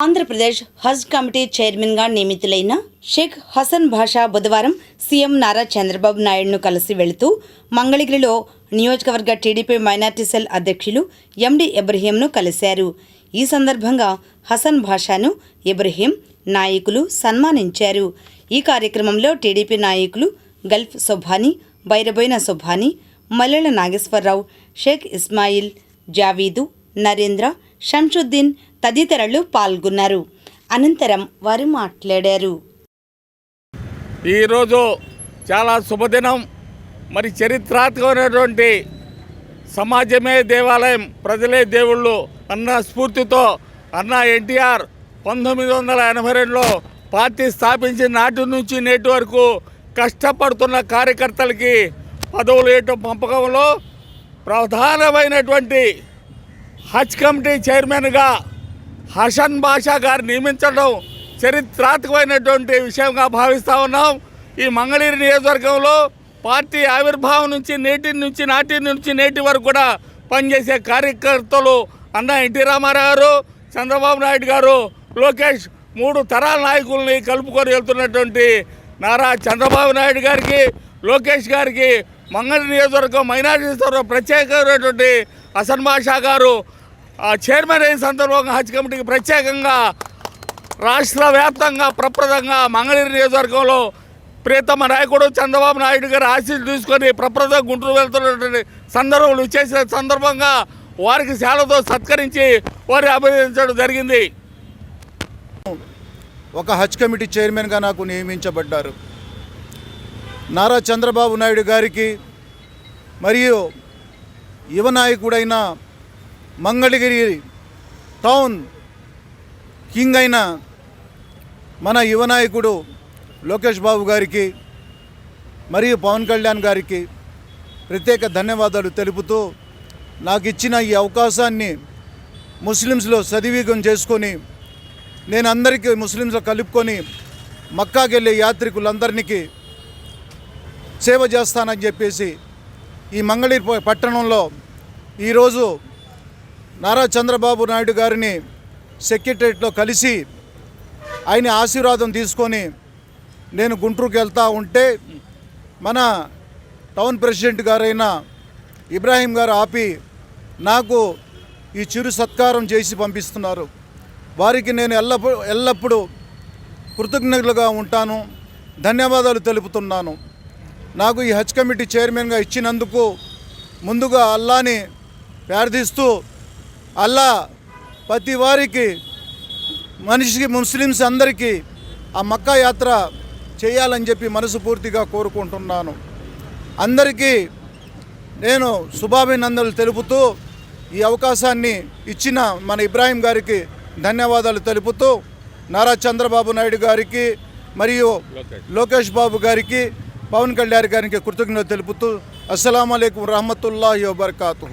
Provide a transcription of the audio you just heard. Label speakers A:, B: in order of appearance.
A: ఆంధ్రప్రదేశ్ హజ్ committee చైర్మన్గా నియమితులైన షేక్ హసన్ భాషా బుధవారం సీఎం నారా చంద్రబాబు నాయుడును కలిసి వెళుతూ మంగళగిరిలో నియోజకవర్గ టీడీపీ మైనార్టీ సెల్ అధ్యక్షులు ఎండి ఇబ్రహీంను కలిశారు. ఈ సందర్భంగా హసన్ భాషాను ఇబ్రహీం నాయకులు సన్మానించారు. ఈ కార్యక్రమంలో టీడీపీ నాయకులు గల్ఫ్ సుభాని బైరబోయిన సుభాని మల్లెల నాగేశ్వరరావు షేక్ ఇస్మాయిల్ జావీదు నరేంద్ర షంషుద్దీన్ తదితరులు పాల్గొన్నారు. అనంతరం వారు మాట్లాడారు.
B: ఈరోజు చాలా శుభదినం. మరి చరిత్రాత్మకమైనటువంటి సమాజమే దేవాలయం ప్రజలే దేవుళ్ళు అన్న స్ఫూర్తితో అన్న ఎన్టీఆర్ పంతొమ్మిది వందల ఎనభై రెండులో పార్టీ స్థాపించిన నాటి నుంచి నేటి వరకు కష్టపడుతున్న కార్యకర్తలకి పదవులు వేయటం పంపకంలో ప్రధానమైనటువంటి హజ్ కమిటీ చైర్మన్గా హసన్ బాషా గారు నియమించడం చరిత్రాత్మకమైనటువంటి విషయంగా భావిస్తూ ఉన్నాం. ఈ మంగళగిరి నియోజకవర్గంలో పార్టీ ఆవిర్భావం నుంచి నేటి నుంచి నాటి నుంచి నేటి వరకు కూడా పనిచేసే కార్యకర్తలు అన్న ఎన్టీ రామారావు గారు చంద్రబాబు నాయుడు గారు లోకేష్ మూడు తరాల నాయకుల్ని కలుపుకొని వెళ్తున్నటువంటి నారా చంద్రబాబు నాయుడు గారికి లోకేష్ గారికి మంగళ నియోజకవర్గం మైనారిటీ సభ ప్రత్యేకమైనటువంటి హసన్ బాషా గారు చైర్మన్ అయిన సందర్భంగా హజ్ కమిటీకి ప్రత్యేకంగా రాష్ట్ర వ్యాప్తంగా ప్రప్రదంగా మంగళగిరి నియోజకవర్గంలో ప్రియతమ నాయకుడు చంద్రబాబు నాయుడు గారు ఆశీస్సులు తీసుకొని ప్రప్రదం గుంటూరు వెళ్తున్నటువంటి సందర్భంలో చేసిన సందర్భంగా వారికి శాలతో సత్కరించి వారిని అభినందించడం జరిగింది.
C: ఒక హజ్ కమిటీ చైర్మన్గా నాకు నియమించబడ్డారు. నారా చంద్రబాబు నాయుడు గారికి మరియు యువ నాయకుడైన మంగళగిరి టౌన్ కింగ్ అయిన మన యువ నాయకుడు లోకేష్ బాబు గారికి మరియు పవన్ కళ్యాణ్ గారికి ప్రత్యేక ధన్యవాదాలు తెలుపుతూ నాకు ఇచ్చిన ఈ అవకాశాన్ని ముస్లిమ్స్లో సదివిగం చేసుకొని నేను అందరికీ ముస్లింస్లో కలుపుకొని మక్కాకి వెళ్ళే యాత్రికులందరికీ సేవ చేస్తానని చెప్పేసి ఈ మంగళగిరి పట్టణంలో ఈరోజు నారా చంద్రబాబు నాయుడు గారిని సెక్రటరియట్లో కలిసి ఆయన ఆశీర్వాదం తీసుకొని నేను గుంటూరుకు వెళ్తూ ఉంటే మన టౌన్ ప్రెసిడెంట్ గారైన ఇబ్రాహీం గారు ఆపి నాకు ఈ చిరు సత్కారం చేసి పంపిస్తున్నారు. వారికి నేను ఎల్లప్పుడు ఎల్లప్పుడూ కృతజ్ఞతలుగా ఉంటాను. ధన్యవాదాలు తెలుపుతున్నాను. నాకు ఈ హజ్ కమిటీ చైర్మన్గా ఇచ్చినందుకు ముందుగా అల్లాని ప్రార్థిస్తూ అల్లా ప్రతి వారికి మనిషికి ముస్లిమ్స్ అందరికీ ఆ మక్కా యాత్ర చేయాలని చెప్పి మనసు పూర్తిగా కోరుకుంటున్నాను. అందరికీ నేను శుభాభినందనలు తెలుపుతూ ఈ అవకాశాన్ని ఇచ్చిన మన ఇబ్రాహీం గారికి ధన్యవాదాలు తెలుపుతూ నారా చంద్రబాబు నాయుడు గారికి మరియు లోకేష్ బాబు గారికి పవన్ కళ్యాణ్ గారికి కృతజ్ఞతలు తెలుపుతూ అస్సలం అయికం రహమతుల్లాహి వబర్కాతు